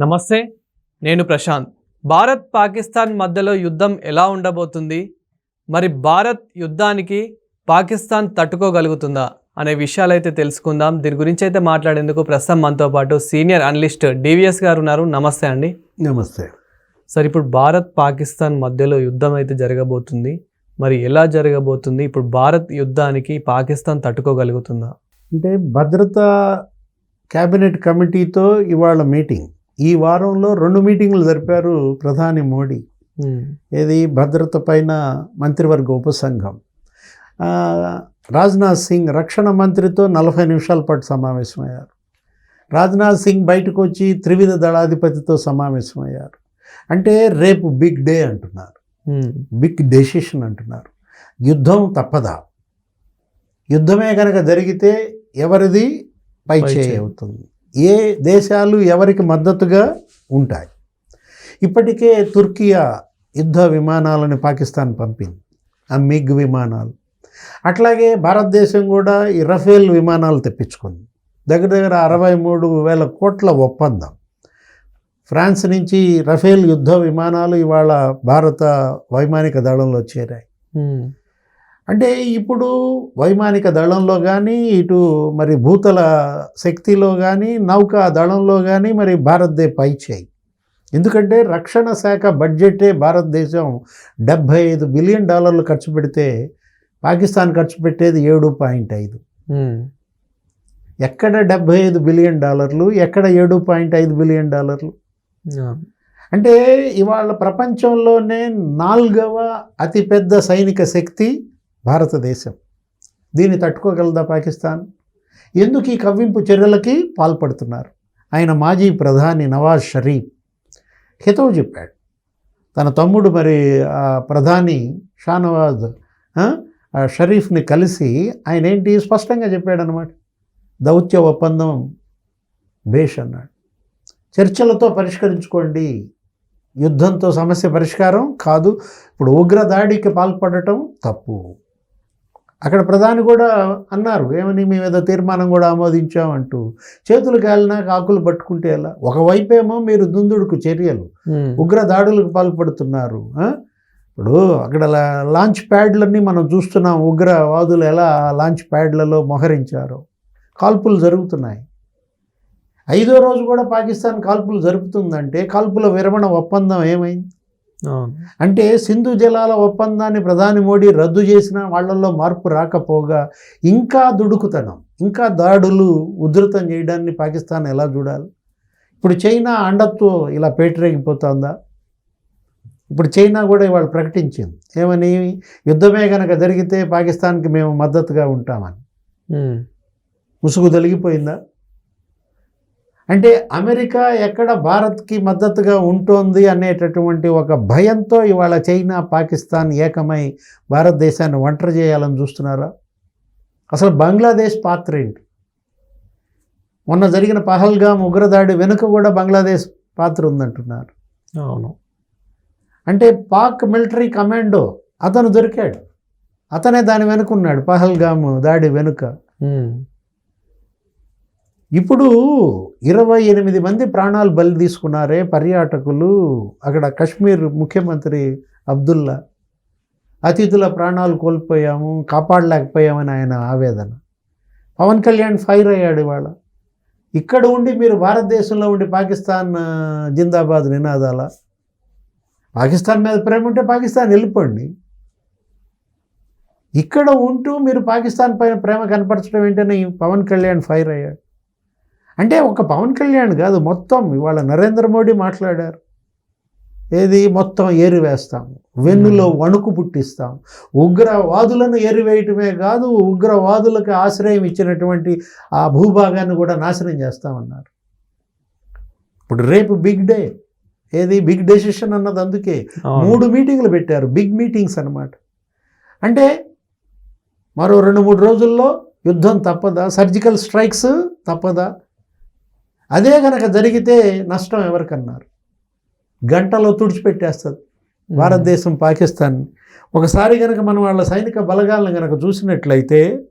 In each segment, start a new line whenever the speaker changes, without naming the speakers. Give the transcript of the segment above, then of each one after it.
నమస్తే నేను ప్రశాంత్. భారత్ పాకిస్తాన్ మధ్యలో యుద్ధం ఎలా ఉండబోతుంది? మరి భారత్ యుద్ధానికి పాకిస్తాన్ తట్టుకోగలుగుతుందా? అనే విషయాలైతే తెలుసుకుందాం. దీని గురించి అయితే మాట్లాడేందుకు ప్రస్తుతం మనతో పాటు సీనియర్ అనలిస్ట్ డివిఎస్ గారు ఉన్నారు. నమస్తే అండి.
నమస్తే.
సార్ ఇప్పుడు భారత్ పాకిస్తాన్ మధ్యలో యుద్ధం అయితే జరగబోతుంది. మరి ఎలా జరగబోతుంది? ఇప్పుడు భారత్ యుద్ధానికి పాకిస్తాన్ తట్టుకోగలుగుతుందా?
అంటే భద్రతా క్యాబినెట్ కమిటీతో ఇవాళ మీటింగ్. ఈ వారంలో రెండు మీటింగ్లు జరిపారు ప్రధాని మోడీ. ఏది? భద్రత పైన మంత్రివర్గ ఉపసంఘం. రాజ్నాథ్ సింగ్ రక్షణ మంత్రితో నలభై నిమిషాల పాటు సమావేశమయ్యారు. రాజ్నాథ్ సింగ్ బయటకు వచ్చి త్రివిధ దళాధిపతితో సమావేశమయ్యారు. అంటే రేపు బిగ్ డే అంటున్నారు. బిగ్ డెసిషన్ అంటున్నారు. యుద్ధం తప్పదా? యుద్ధమే కనుక జరిగితే ఎవరిది? పై చేయి. అవుతుంది. ఏ దేశాలు ఎవరికి మద్దతుగా ఉంటాయి? ఇప్పటికే తుర్కియా యుద్ధ విమానాలను పాకిస్తాన్ పంపింది. ఆ మిగ్ విమానాలు. అట్లాగే భారతదేశం కూడా ఈ రఫేల్ విమానాలు తెప్పించుకుంది. దగ్గర దగ్గర అరవై మూడు వేల కోట్ల ఒప్పందం. ఫ్రాన్స్ నుంచి రఫేల్ యుద్ధ విమానాలు ఇవాళ భారత వైమానిక దళంలో చేరాయి. అంటే ఇప్పుడు వైమానిక దళంలో కానీ ఇటు మరి భూతల శక్తిలో కానీ నౌకా దళంలో కానీ మరి భారతదే పై చేయి ఎందుకంటే రక్షణ శాఖ బడ్జెటే భారతదేశం డెబ్భై ఐదు బిలియన్ డాలర్లు ఖర్చు పెడితే పాకిస్తాన్ ఖర్చు పెట్టేది ఏడు పాయింట్ ఐదు. ఎక్కడ డెబ్భై ఐదు బిలియన్ డాలర్లు ఎక్కడ ఏడు పాయింట్ ఐదు బిలియన్ డాలర్లు? అంటే ఇవాళ ప్రపంచంలోనే నాలుగవ అతిపెద్ద సైనిక శక్తి భారతదేశం. దీన్ని తట్టుకోగలదా పాకిస్తాన్? ఎందుకు ఈ కవ్వింపు చర్యలకి పాల్పడుతున్నారు? ఆయన మాజీ ప్రధాని నవాజ్ షరీఫ్ హితవు చెప్పాడు. తన తమ్ముడు మరి ప్రధాని షానవాజ్ షరీఫ్ని కలిసి ఆయన ఏంటి స్పష్టంగా చెప్పాడనమాట దౌత్య ఒప్పందం బేష్ అన్నాడు. చర్చలతో పరిష్కరించుకోండి. యుద్ధంతో సమస్య పరిష్కారం కాదు. ఇప్పుడు ఉగ్రదాడికి పాల్పడటం తప్పు. అక్కడ ప్రధాని కూడా అన్నారు ఏమని మేము ఏదో తీర్మానం కూడా ఆమోదించామంటూ చేతులు కాలినాక ఆకులు పట్టుకుంటే ఎలా? ఒకవైపేమో మీరు దుందుడుకు చర్యలు ఉగ్ర దాడులకు పాల్పడుతున్నారు? ఇప్పుడు అక్కడ లాంచ్ ప్యాడ్లన్నీ మనం చూస్తున్నాం ఉగ్రవాదులు ఎలా లాంచ్ ప్యాడ్లలో మోహరించారో. కాల్పులు జరుగుతున్నాయి. ఐదో రోజు కూడా పాకిస్తాన్ కాల్పులు జరుపుతుందంటే కాల్పుల విరమణ ఒప్పందం ఏమైంది? అంటే సింధు జలాల ఒప్పందాన్ని ప్రధాని మోడీ రద్దు చేసిన వాళ్ళల్లో మార్పు రాకపోగా ఇంకా దుడుకుతనం ఇంకా దాడులు ఉధృతం చేయడాన్ని పాకిస్తాన్ ఎలా చూడాలి? ఇప్పుడు చైనా అండత్వం ఇలా పేటరేగిపోతుందా? ఇప్పుడు చైనా కూడా ఇవాళ ప్రకటించింది. ఏమని? యుద్ధమే కనుక జరిగితే పాకిస్తాన్కి మేము మద్దతుగా ఉంటామని. ముసుగు తొలగిపోయిందా? అంటే అమెరికా ఎక్కడ భారత్కి మద్దతుగా ఉంటోంది అనేటటువంటి ఒక భయంతో ఇవాళ చైనా పాకిస్తాన్ ఏకమై భారతదేశాన్ని ఒంటరి చేయాలని చూస్తున్నారా? అసలు బంగ్లాదేశ్ పాత్ర ఏంటి? మొన్న జరిగిన పహల్గాం ఉగ్రదాడి వెనుక కూడా బంగ్లాదేశ్ పాత్ర ఉందంటున్నారు.
అవును.
అంటే పాక్ మిలిటరీ కమాండో అతను దొరికాడు. అతనే దాని వెనుకున్నాడు పహల్గామ్ దాడి వెనుక. ఇప్పుడు ఇరవై ఎనిమిది మంది ప్రాణాలు బలి తీసుకున్నారే పర్యాటకులు అక్కడ కశ్మీర్ ముఖ్యమంత్రి అబ్దుల్లా. అతిథుల ప్రాణాలు కోల్పోయాము కాపాడలేకపోయామని ఆయన ఆవేదన. పవన్ కళ్యాణ్ ఫైర్ అయ్యాడు ఇవాళ. ఇక్కడ ఉండి మీరు భారతదేశంలో ఉండి పాకిస్తాన్ జిందాబాద్ నినాదాల? పాకిస్తాన్ మీద ప్రేమ ఉంటే పాకిస్తాన్ వెళ్ళిపోండి. ఇక్కడ ఉంటూ మీరు పాకిస్తాన్ పైన ప్రేమ కనపరచడం ఏంటని పవన్ కళ్యాణ్ ఫైర్ అయ్యాడు. అంటే ఒక పవన్ కళ్యాణ్ కాదు మొత్తం ఇవాళ నరేంద్ర మోడీ మాట్లాడారు. ఏది? మొత్తం ఏరివేస్తాం వెన్నులో వణుకు పుట్టిస్తాం. ఉగ్రవాదులను ఏరివేయటమే కాదు ఉగ్రవాదులకు ఆశ్రయం ఇచ్చినటువంటి ఆ భూభాగాన్ని కూడా నాశనం చేస్తామన్నారు. ఇప్పుడు రేపు బిగ్ డే. ఏది? బిగ్ డెసిషన్ అన్నది అందుకే. మూడు మీటింగ్లు పెట్టారు. బిగ్ మీటింగ్స్ అన్నమాట. అంటే మరో రెండు మూడు రోజుల్లో యుద్ధం తప్పదా? సర్జికల్ స్ట్రైక్స్ తప్పదా? అదే కనుక జరిగితే నష్టం ఎవరికన్నారు? గంటలో తుడిచిపెట్టేస్తుంది. భారతదేశం పాకిస్తాన్. ఒకసారి కనుక మనం వాళ్ళ సైనిక బలగాలను కనుక చూసినట్లయితే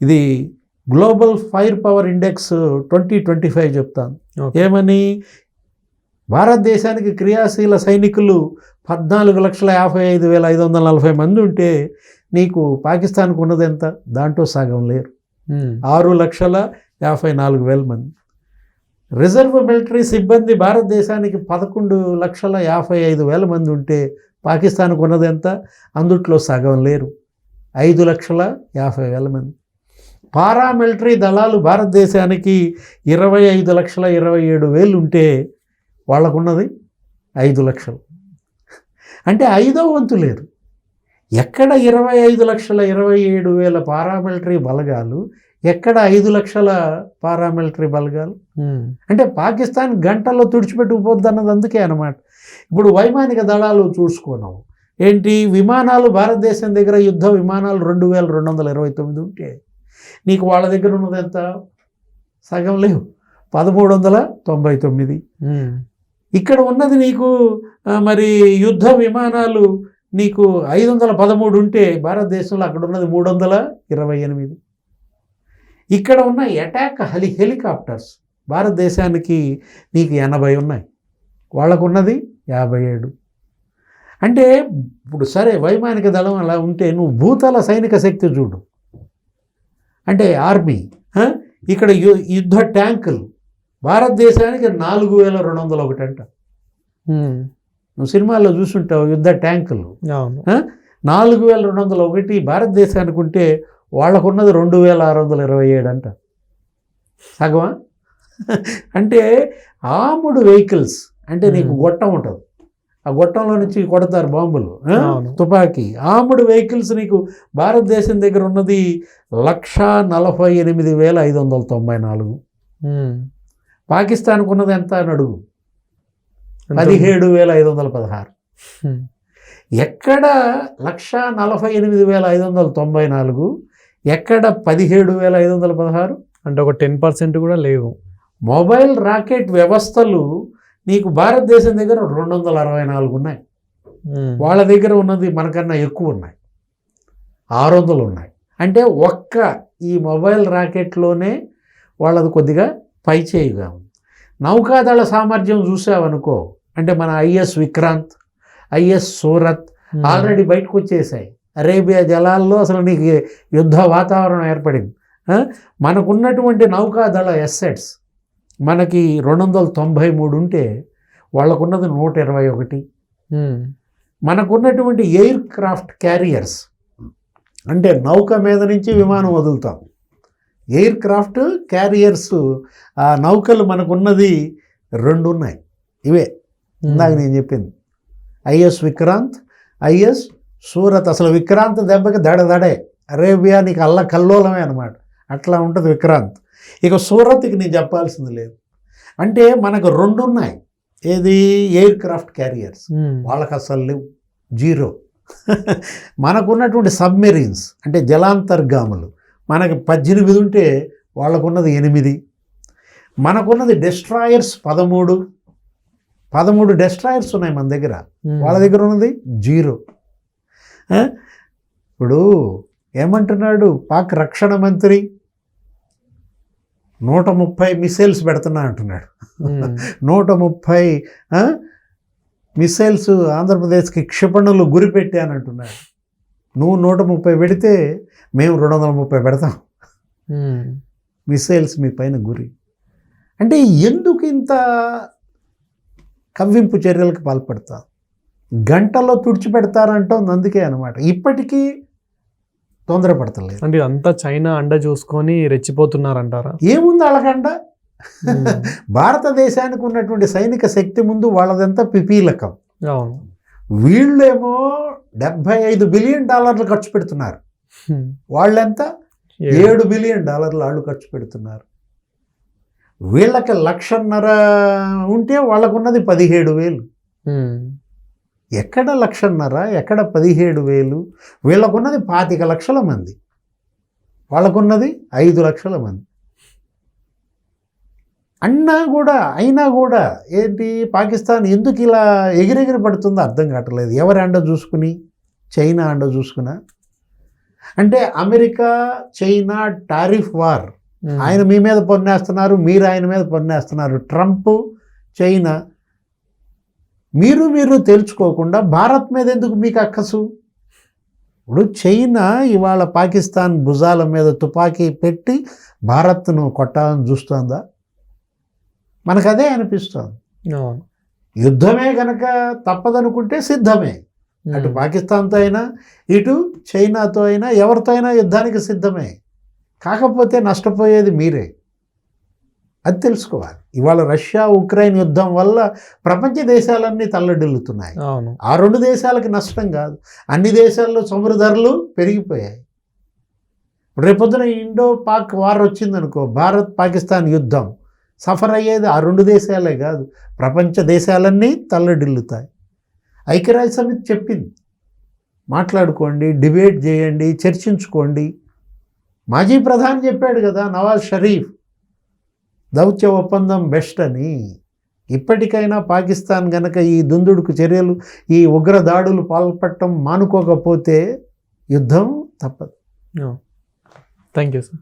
ఇది global fire power index twenty twenty five చెప్తాను. ఏమని? భారతదేశానికి క్రియాశీల సైనికులు పద్నాలుగు లక్షల యాభై ఐదు వేల ఐదు వందల నలభై మంది ఉంటే నీకు పాకిస్తాన్కు ఉన్నది ఎంత దాంట్లో సగం లేరు. ఆరు లక్షల యాభై నాలుగు వేల మంది. రిజర్వ్ మిలిటరీ సిబ్బంది భారతదేశానికి పదకొండు లక్షల యాభై ఐదు వేల మంది ఉంటే పాకిస్తాన్కు ఉన్నది ఎంత? అందుట్లో సగం లేరు. ఐదు లక్షల యాభై వేల మంది. పారామిలిటరీ దళాలు భారతదేశానికి ఇరవై ఐదు లక్షల ఇరవై ఏడు వేలు ఉంటే వాళ్ళకున్నది ఐదు లక్షలు. అంటే ఐదో వంతు లేరు ఎక్కడ ఇరవై ఐదు లక్షల ఇరవై ఏడు వేల పారామిలిటరీ బలగాలు ఎక్కడ ఐదు లక్షల పారామిలిటరీ బలగాలు. అంటే పాకిస్తాన్ గంటల్లో తుడిచిపెట్టుకుపోద్ది అన్నది అందుకే అనమాట ఇప్పుడు వైమానిక దళాలు చూసుకున్నాము ఏంటి? విమానాలు భారతదేశం దగ్గర యుద్ధ విమానాలు రెండు వేల రెండు వందల ఇరవై తొమ్మిది ఉంటే నీకు వాళ్ళ దగ్గర ఉన్నది ఎంత? సగం లేవు. పదమూడు వందల తొంభై తొమ్మిది. ఇక్కడ ఉన్నది నీకు మరి యుద్ధ విమానాలు నీకు ఐదు వందల పదమూడు ఉంటే భారతదేశంలో అక్కడ ఉన్నది మూడు వందల ఇరవై ఎనిమిది. ఇక్కడ ఉన్న అటాక్ హెలి హెలికాప్టర్స్ భారతదేశానికి నీకు ఎనభై ఉన్నాయి. వాళ్ళకు ఉన్నది యాభై ఏడు. అంటే ఇప్పుడు సరే వైమానిక దళం అలా ఉంటే నువ్వు భూతల సైనిక శక్తి చూడు. అంటే ఆర్మీ ఇక్కడ యు- యుద్ధ ట్యాంకులు. భారతదేశానికి నాలుగు వేల రెండు వందల ఒకటి అంట. నువ్వు సినిమాల్లో చూసుంటావు యుద్ధ ట్యాంకులు. నాలుగు వేల రెండు వందల ఒకటి భారతదేశానికి ఉంటే వాళ్ళకున్నది రెండు వేల ఆరు వందల ఇరవై ఏడు అంట. సగమా? అంటే ఆముడు వెహికల్స్ అంటే నీకు. గొట్టం ఉంటుంది. ఆ గొట్టంలో నుంచి కొడతారు బాంబులు. తుపాకీ. ఆముడు వెహికల్స్ నీకు భారతదేశం దగ్గర ఉన్నది లక్ష నలభై ఎనిమిది వేల ఐదు వందల తొంభై నాలుగు. పాకిస్తాన్కు ఉన్నది ఎంత అని అడుగు? పదిహేడు వేల ఐదు వందల పదహారు. ఎక్కడ లక్ష నలభై ఎనిమిది వేల ఐదు వందల తొంభై నాలుగు ఎక్కడ పదిహేడు వేల ఐదు వందల పదహారు?
అంటే ఒక టెన్ పర్సెంట్ కూడా లేవు.
మొబైల్ రాకెట్ వ్యవస్థలు నీకు భారతదేశం దగ్గర రెండు వందల అరవై నాలుగు ఉన్నాయి. వాళ్ళ దగ్గర ఉన్నది మనకన్నా ఎక్కువ ఉన్నాయి. ఆరు వందలు ఉన్నాయి. అంటే ఒక్క ఈ మొబైల్ రాకెట్లోనే వాళ్ళది కొద్దిగా పై చేయిగా ఉంది నౌకాదళ సామర్థ్యం చూసావనుకో అంటే మన IS Vikrant IS Surat
um.
Already బయటకు వచ్చేసాయి అరేబియా జలాల్లో అసలు నీకు యుద్ధ వాతావరణం ఏర్పడింది? మనకున్నటువంటి నౌకాదళ ఎస్సెట్స్ మనకి రెండు వందల తొంభై మూడు ఉంటే వాళ్ళకున్నది నూట ఇరవై ఒకటి
ఉమ్.
మనకున్నటువంటి ఎయిర్ క్రాఫ్ట్ క్యారియర్స్ అంటే నౌక మీద నుంచి విమానం వదులుతాం ఎయిర్ క్రాఫ్ట్ క్యారియర్స్ ఆ నౌకలు మనకున్నది రెండు ఉన్నాయి ఇవే ఇందాక నేను చెప్పింది. IS Vikrant IS Surat. అసలు విక్రాంత్ దెబ్బకి దడ దడే. అరేబియా నీకు అల్ల కల్లోలమే అనమాట అట్లా ఉంటుంది విక్రాంత్. ఇక సూరత్కి నేను చెప్పాల్సింది లేదు. అంటే మనకు రెండు ఉన్నాయి ఏది? Aircraft carriers. వాళ్ళకి అసలు లేవు. జీరో. మనకున్నటువంటి సబ్మెరీన్స్ అంటే జలాంతర్గాములు మనకి పద్దెనిమిది ఉంటే వాళ్ళకున్నది ఎనిమిది. మనకున్నది డెస్ట్రాయర్స్ పదమూడు. పదమూడు డెస్ట్రాయర్స్ ఉన్నాయి మన దగ్గర. వాళ్ళ దగ్గర ఉన్నది జీరో? ఇప్పుడు ఏమంటున్నాడు పాక్ రక్షణ మంత్రి నూట ముప్పై మిసైల్స్ పెడుతున్నా అంటున్నాడు. నూట ముప్పై? మిసైల్స్ ఆంధ్రప్రదేశ్కి క్షిపణులు గురి పెట్టానంటున్నాడు నువ్వు నూట ముప్పై పెడితే మేము రెండు వందల ముప్పై పెడతాం. మిసైల్స్ మీ పైన గురి అంటే ఎందుకు ఇంత కవ్వింపు చర్యలకు పాల్పడతారు. గంటలో తుడిచిపెడతారంటోంది అందుకే అనమాట ఇప్పటికీ తొందరపడతలేదు.
అంటే అంతా చైనా అండ చూసుకొని రెచ్చిపోతున్నారంటారా?
ఏముంది వాళ్ళకంట
ఉమ్.
భారతదేశానికి ఉన్నటువంటి సైనిక శక్తి ముందు వాళ్ళదంతా పిపీలకం.
అవును.
వీళ్ళేమో డెబ్భై ఐదు బిలియన్ డాలర్లు ఖర్చు పెడుతున్నారు. వాళ్ళెంత.
ఏడు.
బిలియన్ డాలర్లు వాళ్ళు ఖర్చు పెడుతున్నారు. వీళ్ళకి లక్షన్నర ఉంటే వాళ్ళకున్నది పదిహేడు వేలు. ఎక్కడ లక్షన్నర ఎక్కడ పదిహేడు వేలు? వీళ్ళకున్నది పాతిక లక్షల మంది. వాళ్ళకున్నది ఐదు లక్షల మంది. అన్నా కూడా అయినా కూడా ఏంటి పాకిస్తాన్ ఎందుకు ఇలా ఎగిరెగిరి పడుతుందో అర్థం కావట్లేదు. ఎవరి అండ చూసుకుని? చైనా అండ చూసుకున్నా అంటే అమెరికా చైనా టారిఫ్ వార్. ఆయన మీ మీద పొన్నేస్తున్నారు మీరు ఆయన మీద పొన్నేస్తున్నారు. ట్రంప్ చైనా మీరు మీరు తెలుసుకోకుండా భారత్ మీద ఎందుకు మీకు అక్కసు? ఇప్పుడు చైనా ఇవాళ పాకిస్తాన్ భుజాల మీద తుపాకీ పెట్టి భారత్ను కొట్టాలని చూస్తోందా? మనకు అదే అనిపిస్తోంది. యుద్ధమే కనుక తప్పదనుకుంటే సిద్ధమే. అటు. పాకిస్తాన్తో అయినా ఇటు చైనాతో అయినా ఎవరితో అయినా యుద్ధానికి సిద్ధమే. కాకపోతే నష్టపోయేది మీరే. అది తెలుసుకోవాలి. ఇవాళ రష్యా ఉక్రెయిన్ యుద్ధం వల్ల ప్రపంచ దేశాలన్నీ తల్లడిల్లుతున్నాయి. ఆ రెండు దేశాలకి నష్టం కాదు. అన్ని దేశాల్లో చమురు ధరలు పెరిగిపోయాయి. రేపొద్దున ఇండో పాక్ వార్ వచ్చిందనుకో భారత్ పాకిస్తాన్ యుద్ధం సఫర్ అయ్యేది ఆ రెండు దేశాలే కాదు. ప్రపంచ దేశాలన్నీ తల్లడిల్లుతాయి. ఐక్యరాజ్య సమితి చెప్పింది. మాట్లాడుకోండి డిబేట్ చేయండి చర్చించుకోండి. మాజీ ప్రధాని చెప్పాడు కదా నవాజ్ షరీఫ్ దౌత్య ఒప్పందం బెస్ట్ అని. ఇప్పటికైనా పాకిస్తాన్ గనక ఈ దుందుడుకు చర్యలు ఈ ఉగ్ర దాడులు పాల్పడటం మానుకోకపోతే యుద్ధం తప్పదు.
Thank you sir.